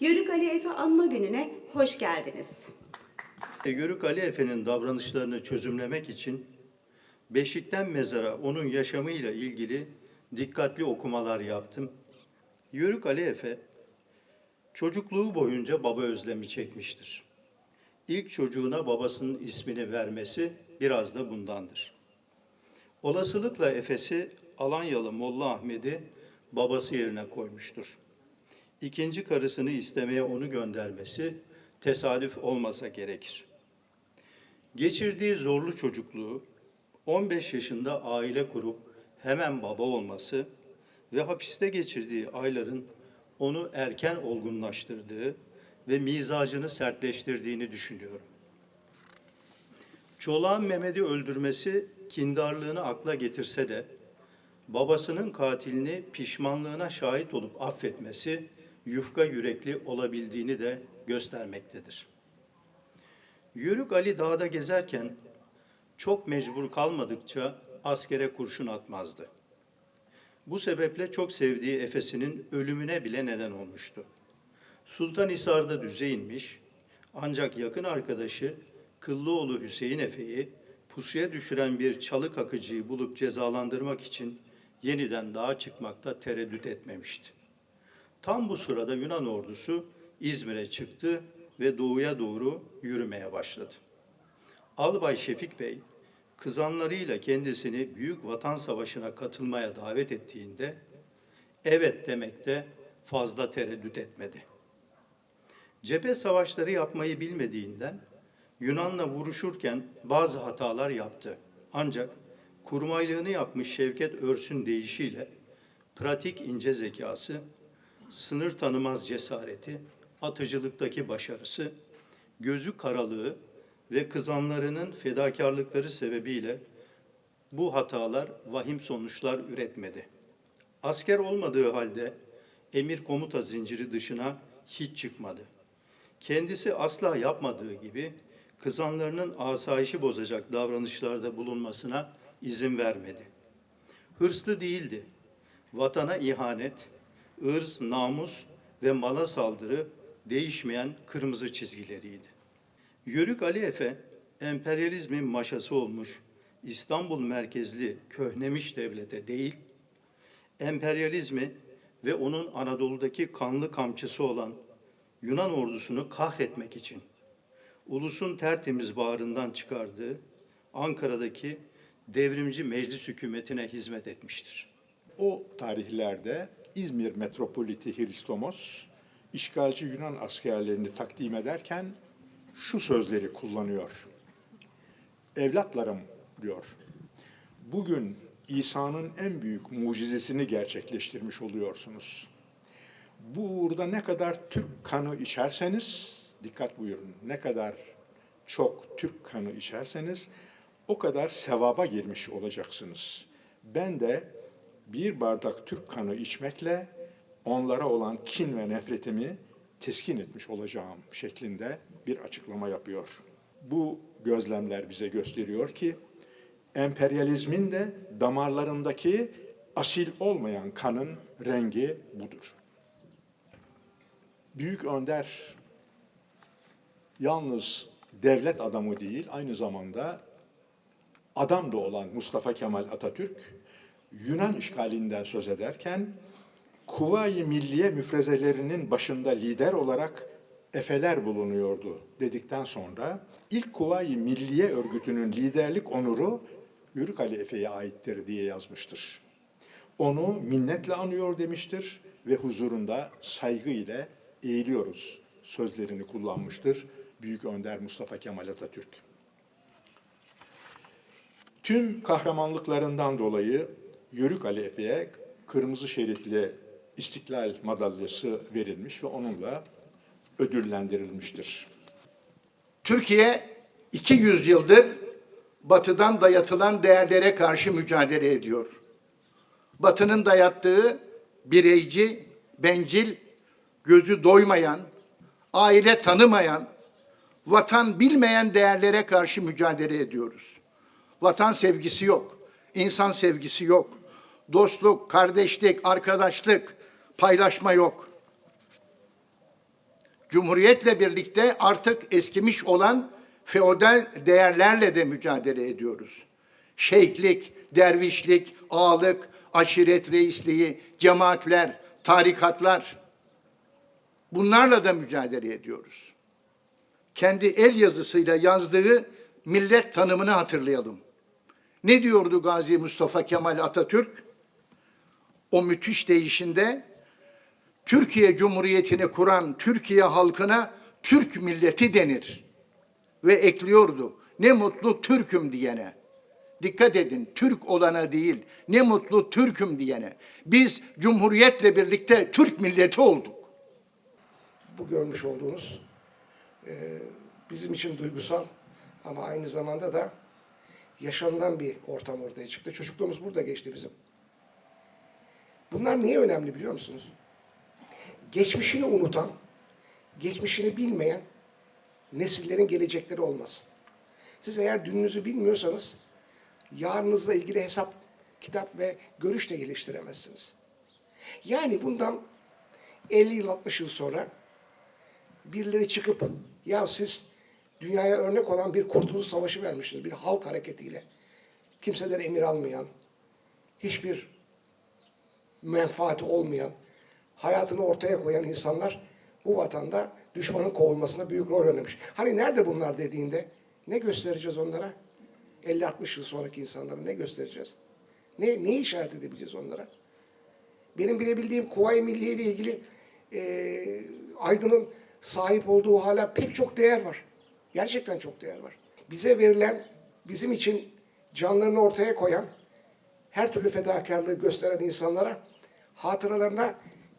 Yörük Ali Efe Anma Günü'ne hoş geldiniz. Yörük Ali Efe'nin davranışlarını çözümlemek için Beşik'ten mezara onun yaşamıyla ilgili dikkatli okumalar yaptım. Yörük Ali Efe çocukluğu boyunca baba özlemi çekmiştir. İlk çocuğuna babasının ismini vermesi biraz da bundandır. Olasılıkla Efes'i Alanyalı Molla Ahmet'i babası yerine koymuştur. İkinci karısını istemeye onu göndermesi tesadüf olmasa gerekir. Geçirdiği zorlu çocukluğu, 15 yaşında aile kurup hemen baba olması ve hapiste geçirdiği ayların onu erken olgunlaştırdığı ve mizacını sertleştirdiğini düşünüyorum. Çolağın Mehmet'i öldürmesi kindarlığını akla getirse de babasının katilini pişmanlığına şahit olup affetmesi yufka yürekli olabildiğini de göstermektedir. Yörük Ali dağda gezerken çok mecbur kalmadıkça askere kurşun atmazdı. Bu sebeple çok sevdiği Efes'inin ölümüne bile neden olmuştu. Sultan Hisar'da düze inmiş ancak yakın arkadaşı Kıllıoğlu Hüseyin Efe'yi pusuya düşüren bir çalı kakıcıyı bulup cezalandırmak için yeniden dağa çıkmakta tereddüt etmemişti. Tam bu sırada Yunan ordusu İzmir'e çıktı ve doğuya doğru yürümeye başladı. Albay Şefik Bey, kızanlarıyla kendisini Büyük Vatan Savaşı'na katılmaya davet ettiğinde evet demekte fazla tereddüt etmedi. Cephe savaşları yapmayı bilmediğinden Yunan'la vuruşurken bazı hatalar yaptı. Ancak kurmaylığını yapmış Şevket Örs'ün deyişiyle pratik ince zekası, sınır tanımaz cesareti, atıcılıktaki başarısı, gözü karalığı ve kızanlarının fedakarlıkları sebebiyle bu hatalar vahim sonuçlar üretmedi. Asker olmadığı halde emir komuta zinciri dışına hiç çıkmadı. Kendisi asla yapmadığı gibi kızanlarının asayişi bozacak davranışlarda bulunmasına izin vermedi. Hırslı değildi. Vatana ihanet, ırz, namus ve mala saldırı değişmeyen kırmızı çizgileriydi. Yörük Ali Efe, emperyalizmin maşası olmuş İstanbul merkezli köhnemiş devlete değil, emperyalizmi ve onun Anadolu'daki kanlı kamçısı olan Yunan ordusunu kahretmek için ulusun tertemiz bağrından çıkardığı Ankara'daki devrimci meclis hükümetine hizmet etmiştir. O tarihlerde İzmir metropoliti Hristomos, işgalci Yunan askerlerini takdim ederken şu sözleri kullanıyor. Evlatlarım diyor, bugün İsa'nın en büyük mucizesini gerçekleştirmiş oluyorsunuz. Bu uğurda ne kadar Türk kanı içerseniz, dikkat buyurun, ne kadar çok Türk kanı içerseniz o kadar sevaba girmiş olacaksınız. Ben de bir bardak Türk kanı içmekle onlara olan kin ve nefretimi teskin etmiş olacağım şeklinde bir açıklama yapıyor. Bu gözlemler bize gösteriyor ki emperyalizmin de damarlarındaki asil olmayan kanın rengi budur. Büyük önder yalnız devlet adamı değil, aynı zamanda adam da olan Mustafa Kemal Atatürk, Yunan işgalinden söz ederken, Kuvayi Milliye müfrezelerinin başında lider olarak Efeler bulunuyordu dedikten sonra ilk Kuvayi Milliye örgütünün liderlik onuru Yörük Ali Efe'ye aittir diye yazmıştır. Onu minnetle anıyor demiştir ve huzurunda saygı ile eğiliyoruz sözlerini kullanmıştır Büyük Önder Mustafa Kemal Atatürk. Tüm kahramanlıklarından dolayı Yörük Ali Efe'ye kırmızı şeritli İstiklal madalyası verilmiş ve onunla ödüllendirilmiştir. Türkiye 200 yıldır batıdan dayatılan değerlere karşı mücadele ediyor. Batının dayattığı bireyci, bencil, gözü doymayan, aile tanımayan, vatan bilmeyen değerlere karşı mücadele ediyoruz. Vatan sevgisi yok, insan sevgisi yok. Dostluk, kardeşlik, arkadaşlık, paylaşma yok. Cumhuriyetle birlikte artık eskimiş olan feodal değerlerle de mücadele ediyoruz. Şeyhlik, dervişlik, ağalık, aşiret reisliği, cemaatler, tarikatlar bunlarla da mücadele ediyoruz. Kendi el yazısıyla yazdığı millet tanımını hatırlayalım. Ne diyordu Gazi Mustafa Kemal Atatürk? O müthiş değişinde Türkiye Cumhuriyeti'ni kuran Türkiye halkına Türk milleti denir. Ve ekliyordu. Ne mutlu Türk'üm diyene. Dikkat edin, Türk olana değil, ne mutlu Türk'üm diyene. Biz Cumhuriyet'le birlikte Türk milleti olduk. bu görmüş olduğunuz e, bizim için duygusal ama aynı zamanda da yaşanılan bir ortam ortaya çıktı. Çocukluğumuz burada geçti bizim. Bunlar niye önemli biliyor musunuz? Geçmişini unutan, geçmişini bilmeyen nesillerin gelecekleri olmaz. Siz eğer dününüzü bilmiyorsanız yarınızla ilgili hesap, kitap ve görüş de geliştiremezsiniz. Yani bundan 50 yıl 60 yıl sonra birileri çıkıp ya siz dünyaya örnek olan bir kurtuluş savaşı vermişsiniz bir halk hareketiyle. Kimseden emir almayan, hiçbir menfaati olmayan, hayatını ortaya koyan insanlar bu vatanda düşmanın kovulmasına büyük rol oynamış. Hani nerede bunlar dediğinde ne göstereceğiz onlara? 50-60 yıl sonraki insanlara ne göstereceğiz? Ne, neyi işaret edebileceğiz onlara? Benim bilebildiğim Kuvayi Milliye ile ilgili e, Aydın'ın sahip olduğu hala pek çok değer var. Gerçekten çok değer var. Bize verilen, bizim için canlarını ortaya koyan, her türlü fedakarlığı gösteren insanlara hatıralarına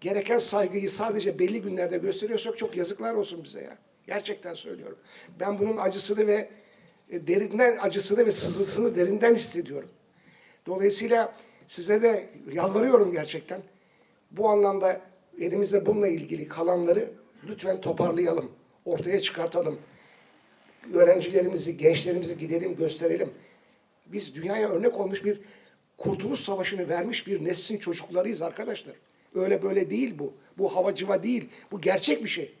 gereken saygıyı sadece belli günlerde gösteriyorsak çok yazıklar olsun bize ya. Gerçekten söylüyorum. Ben bunun acısını ve e, derinden acısını ve sızısını derinden hissediyorum. Dolayısıyla size de yalvarıyorum gerçekten. Bu anlamda elimizde bununla ilgili kalanları lütfen toparlayalım, ortaya çıkartalım. Öğrencilerimizi, gençlerimizi gidelim, gösterelim. Biz dünyaya örnek olmuş bir kurtuluş savaşını vermiş bir neslin çocuklarıyız arkadaşlar. Öyle böyle değil bu. Bu havacıva değil. Bu gerçek bir şey.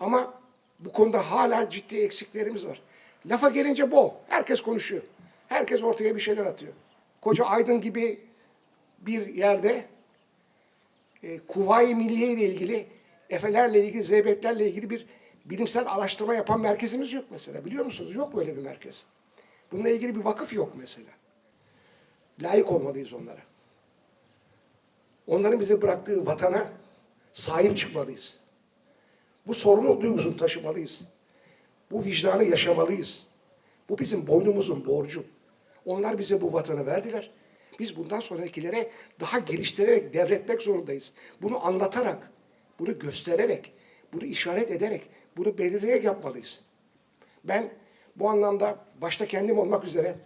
Ama bu konuda hala ciddi eksiklerimiz var. Lafa gelince bol. Herkes konuşuyor. Herkes ortaya bir şeyler atıyor. Koca Aydın gibi bir yerde e, Kuvayi Milliye ile ilgili, Efelerle ilgili, Zeybeklerle ilgili bir bilimsel araştırma yapan merkezimiz yok mesela. Biliyor musunuz? Yok böyle bir merkez. Bununla ilgili bir vakıf yok mesela. Layık olmalıyız onlara. Onların bize bıraktığı vatana sahip çıkmalıyız. Bu sorumluluk duygusunu taşımalıyız. Bu vicdanı yaşamalıyız. Bu bizim boynumuzun borcu. Onlar bize bu vatanı verdiler. Biz bundan sonrakilere daha geliştirerek devretmek zorundayız. Bunu anlatarak, bunu göstererek, bunu işaret ederek, bunu belirleyerek yapmalıyız. Ben bu anlamda başta kendim olmak üzere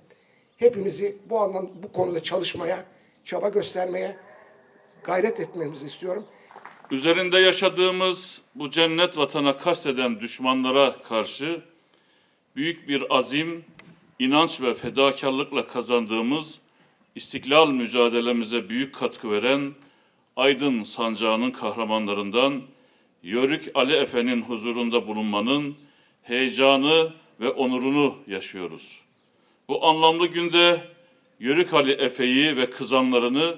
hepimizi bu anlam bu konuda çalışmaya, çaba göstermeye gayret etmemizi istiyorum. Üzerinde yaşadığımız bu cennet vatana kasteden düşmanlara karşı büyük bir azim, inanç ve fedakarlıkla kazandığımız istiklal mücadelemize büyük katkı veren Aydın Sancağı'nın kahramanlarından Yörük Ali Efe'nin huzurunda bulunmanın heyecanı ve onurunu yaşıyoruz. Bu anlamlı günde Yörük Ali Efe'yi ve kızanlarını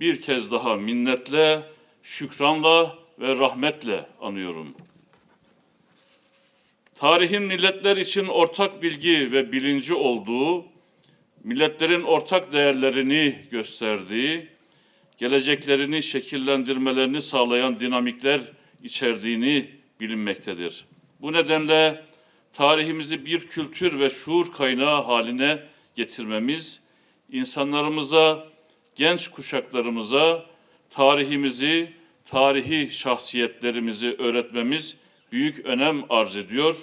bir kez daha minnetle, şükranla ve rahmetle anıyorum. Tarihin milletler için ortak bilgi ve bilinci olduğu, milletlerin ortak değerlerini gösterdiği, geleceklerini şekillendirmelerini sağlayan dinamikler içerdiğini bilinmektedir. Bu nedenle tarihimizi bir kültür ve şuur kaynağı haline getirmemiz, insanlarımıza, genç kuşaklarımıza tarihimizi, tarihi şahsiyetlerimizi öğretmemiz büyük önem arz ediyor.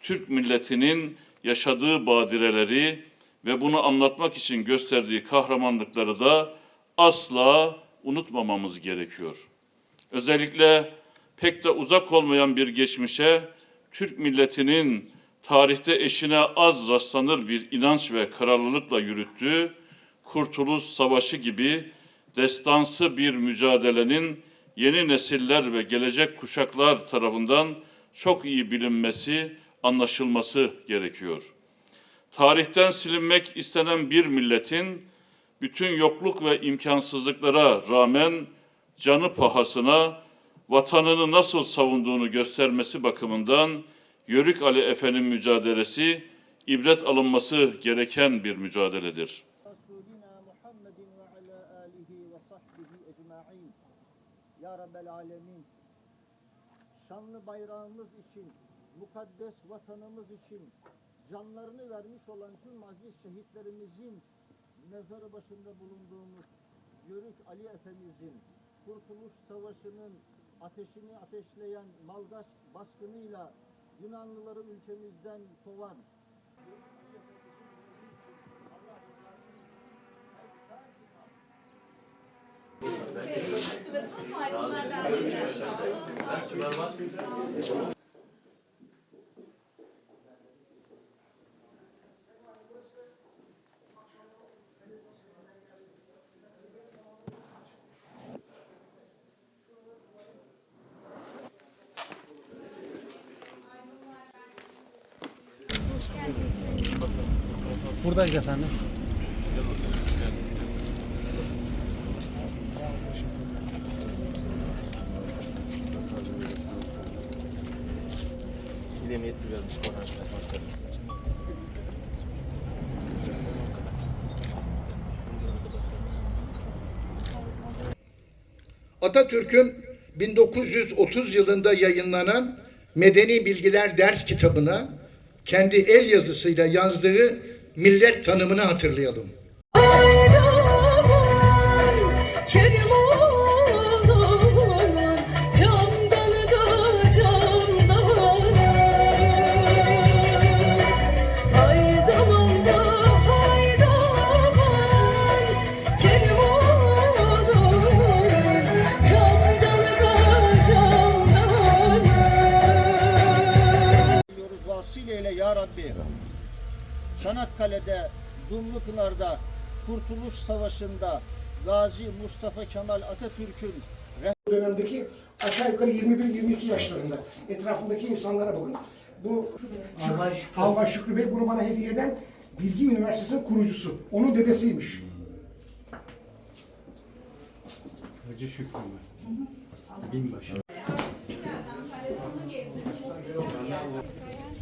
Türk milletinin yaşadığı badireleri ve bunu anlatmak için gösterdiği kahramanlıkları da asla unutmamamız gerekiyor. Özellikle pek de uzak olmayan bir geçmişe Türk milletinin tarihte eşine az rastlanır bir inanç ve kararlılıkla yürüttüğü Kurtuluş Savaşı gibi destansı bir mücadelenin yeni nesiller ve gelecek kuşaklar tarafından çok iyi bilinmesi, anlaşılması gerekiyor. Tarihten silinmek istenen bir milletin bütün yokluk ve imkansızlıklara rağmen canı pahasına vatanını nasıl savunduğunu göstermesi bakımından Yörük Ali Efe'nin mücadelesi ibret alınması gereken bir mücadeledir. Şanlı bayrağımız için, mukaddes vatanımız için canlarını vermiş olan tüm aziz şehitlerimizin mezarı başında bulunduğumuz Yörük Ali Efemizin Kurtuluş Savaşı'nın ateşini ateşleyen Malgaç baskınıyla Yunanlıları ülkemizden kovan Buradayız efendim. Atatürk'ün 1930 yılında yayınlanan Medeni Bilgiler ders kitabına kendi el yazısıyla yazdığı millet tanımını hatırlayalım. Vasileyle ya Rabbi. Çanakkale'de, Dumlupınar'da, Kurtuluş Savaşı'nda Gazi Mustafa Kemal Atatürk'ün dönemdeki aşağı yukarı 21-22 yaşlarında etrafındaki insanlara bakın. Bu Şükrü, Albay Şükrü Bey bunu bana hediye eden Bilgi Üniversitesi'nin kurucusu. Onun dedesiymiş.